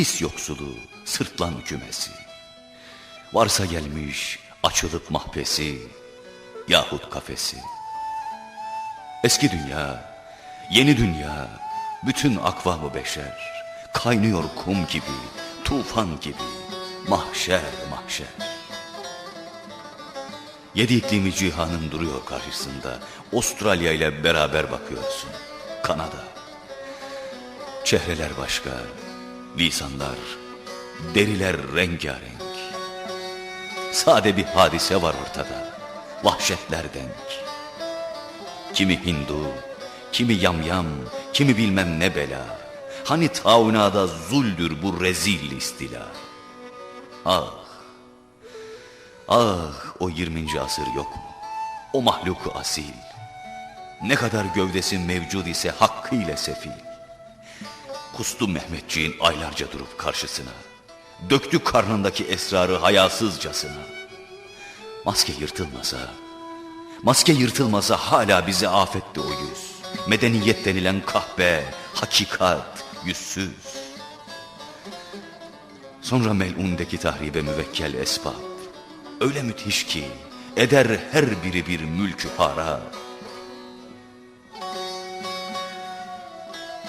his yoksulu, sırtlan kümesi. Varsa gelmiş açılıp mahpesi yahut kafesi. Eski dünya, yeni dünya, bütün akvamı beşer. Kaynıyor kum gibi, tufan gibi, mahşer mahşer. Yedi iklimi cihanın duruyor karşısında. Avustralya ile beraber bakıyorsun. Kanada. Çehreler başka, lisanlar, deriler rengarenk. Sade bir hadise var ortada, vahşetler denk. Kimi Hindu, kimi yamyam, kimi bilmem ne bela. Hani taunada zuldür bu rezil istila. Ah, ah o 20. asır yok mu? O mahluku asil. Ne kadar gövdesi mevcud ise hakkıyla sefil. Kustu Mehmetçiğin aylarca durup karşısına. Döktü karnındaki esrarı hayasızcasına. Maske yırtılmasa, maske yırtılmasa hala bize afetti o yüz. Medeniyet denilen kahpe, hakikat, yüzsüz. Sonra melundeki tahribe müvekkel esbab. Öyle müthiş ki eder her biri bir mülkü para.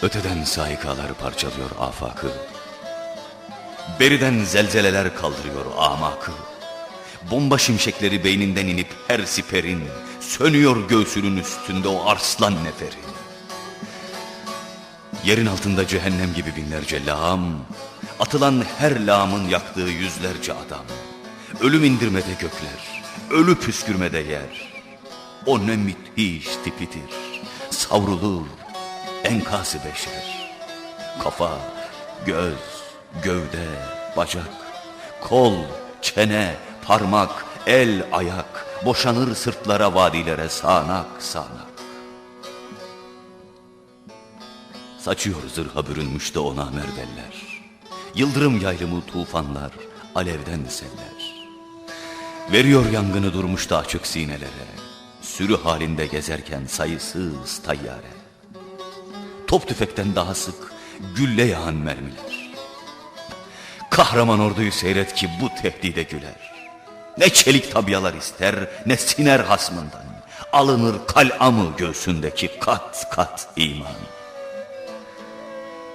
Öteden saikalar parçalıyor afakı. Beriden zelzeleler kaldırıyor amakı. Bomba şimşekleri beyninden inip her siperin Sönüyor göğsünün üstünde o arslan neferi. Yerin altında cehennem gibi binlerce lağım, Atılan her lağımın yaktığı yüzlerce adam. Ölüm indirmede gökler, ölü püskürmede yer. O ne müthiş tipidir, savrulur, enkası beşer. Kafa, göz, gövde, bacak, kol, çene, parmak, el, ayak, boşanır sırtlara, vadilere sağanak sağanak. Saçıyor zırha bürünmüş de ona merveller. Yıldırım yaylımı tufanlar, alevden seller. Veriyor yangını durmuş da açık sinelere. Sürü halinde gezerken sayısız tayyare. Top tüfekten daha sık gülle yağan mermiler. Kahraman orduyu seyret ki bu tehdide güler. Ne çelik tabyalar ister ne siner hasmından. Alınır kal'amı göğsündeki kat kat iman.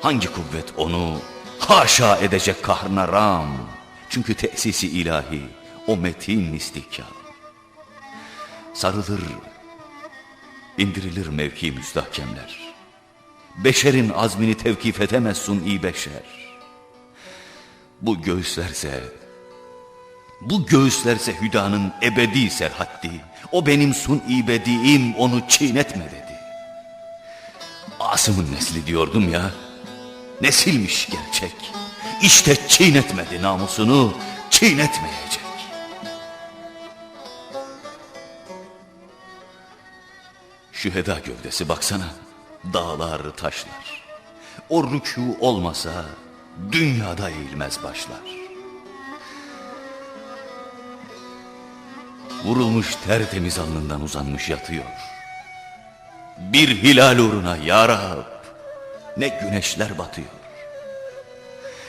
Hangi kuvvet onu haşa edecek kahrına ram? Çünkü tesisi ilahi o metin istihkam. Sarılır, indirilir mevki müstahkemler. Beşerin azmini tevkif edemezsun iyi beşer. Bu göğüslerse, bu göğüslerse hüdanın ebedi serhaddi. O benim sun bediğim onu çiğnetme dedi. Asım'ın nesli diyordum ya. Nesilmiş gerçek. İşte çiğnetmedi namusunu, çiğnetmeyecek. Şüheda gövdesi baksana. Dağlar, taşlar. O rükû olmasa dünyada eğilmez başlar. Vurulmuş tertemiz alnından uzanmış yatıyor. Bir hilal uğruna ya ne güneşler batıyor.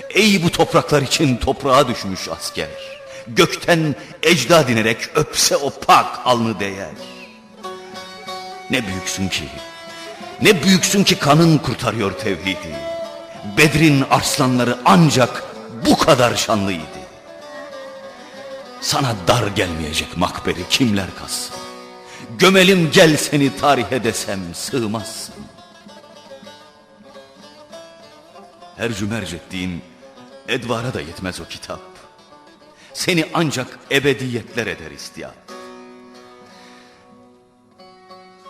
Ey bu topraklar için toprağa düşmüş asker. Gökten ecda dinerek öpse o pak alnı değer. Ne büyüksün ki, ne büyüksün ki kanın kurtarıyor tevhidi. Bedrin arslanları ancak bu kadar şanlıydı. Sana dar gelmeyecek makberi kimler kassın? Gömelim gel seni tarihe desem sığmazsın. Her cümerc ettiğin edvara da yetmez o kitap. Seni ancak ebediyetler eder istiyat.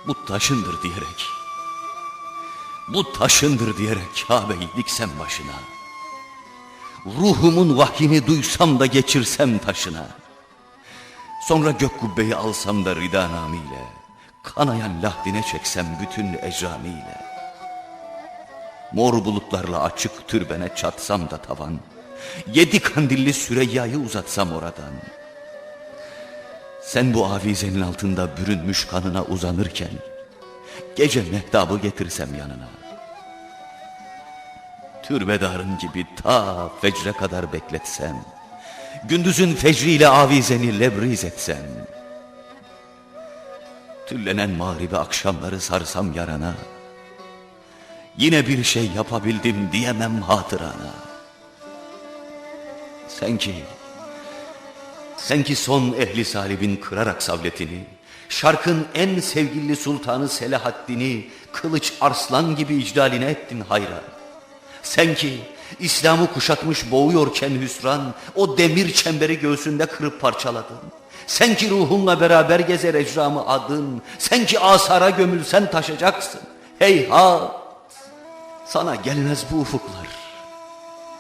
Bu taşındır diyerek, bu taşındır diyerek Kabe'yi diksen başına. Ruhumun vahyini duysam da geçirsem taşına. Sonra gök kubbeyi alsam da rida namiyle. Kanayan lahdine çeksem bütün ecramiyle. Mor bulutlarla açık türbene çatsam da tavan. Yedi kandilli Süreyya'yı uzatsam oradan. Sen bu avizenin altında bürünmüş kanına uzanırken Gece mehtabı getirsem yanına. Türbedarın gibi ta fecre kadar bekletsem Gündüzün fecriyle avizeni lebriz etsem Tüllenen mağribi akşamları sarsam yarana Yine bir şey yapabildim diyemem hatırana. Sen ki sen ki son ehli salibin kırarak savletini, şarkın en sevgili sultanı Selahaddin'i kılıç arslan gibi icraline ettin hayra. Sen ki İslam'ı kuşatmış boğuyorken hüsran, o demir çemberi göğsünde kırıp parçaladın. Sen ki ruhunla beraber gezer ecramı adın, sen ki asara gömülsen taşacaksın. Heyhat! Sana gelmez bu ufuklar,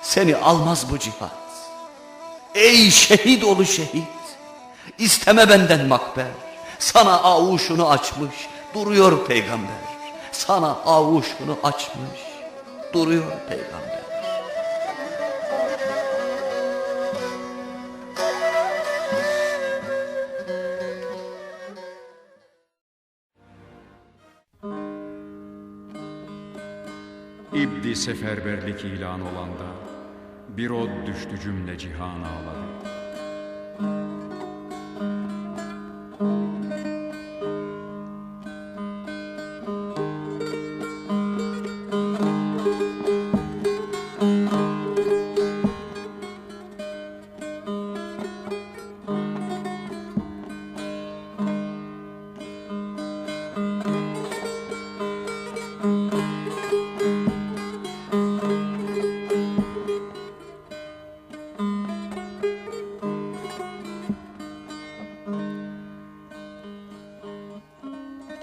seni almaz bu cihat. Ey şehit olu şehit, isteme benden makber. Sana avuşunu açmış, duruyor peygamber. Sana avuşunu açmış, duruyor peygamber. İbdi seferberlik ilan olanda bir od düştü cümle cihan ağladı.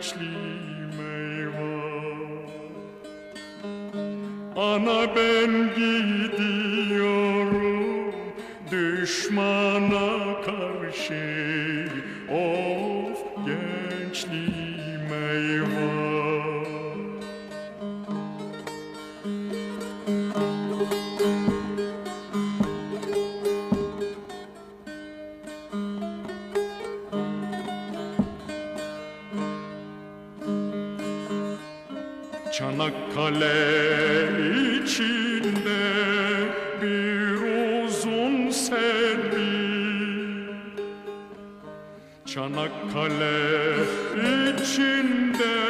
gençliğim eyvah. Ana ben gidiyorum düşmana karşı. Of gençliğim Çanakkale içinde bir uzun selvi Çanakkale içinde